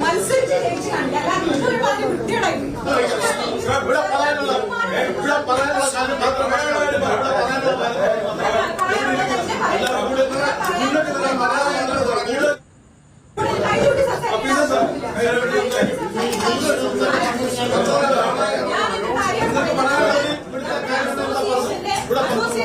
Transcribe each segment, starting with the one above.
മത്സരിച്ച് ജയിച്ചു കണ്ടല്ല നിങ്ങൾ പറഞ്ഞ് വിട്ടിടയും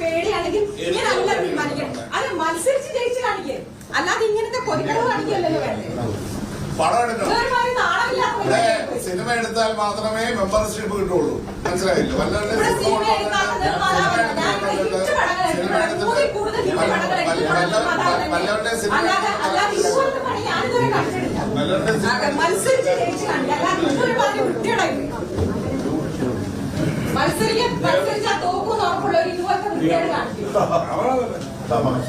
പേടിയാണെങ്കിൽ ഇങ്ങനല്ല സിനിമ എടുത്താൽ മാത്രമേ മെമ്പർഷിപ്പ് കിട്ടുള്ളൂ. മനസ്സിലായില്ലേ? വല്ലാണ്ട് സിനിമ എടുത്തിട്ട് മത്സരിക്കാൻ മത്സരിച്ചാൽ തോക്കൂന്ന് ഉറപ്പുള്ള ഒരു ഇതുപോലത്തെ തമാശ.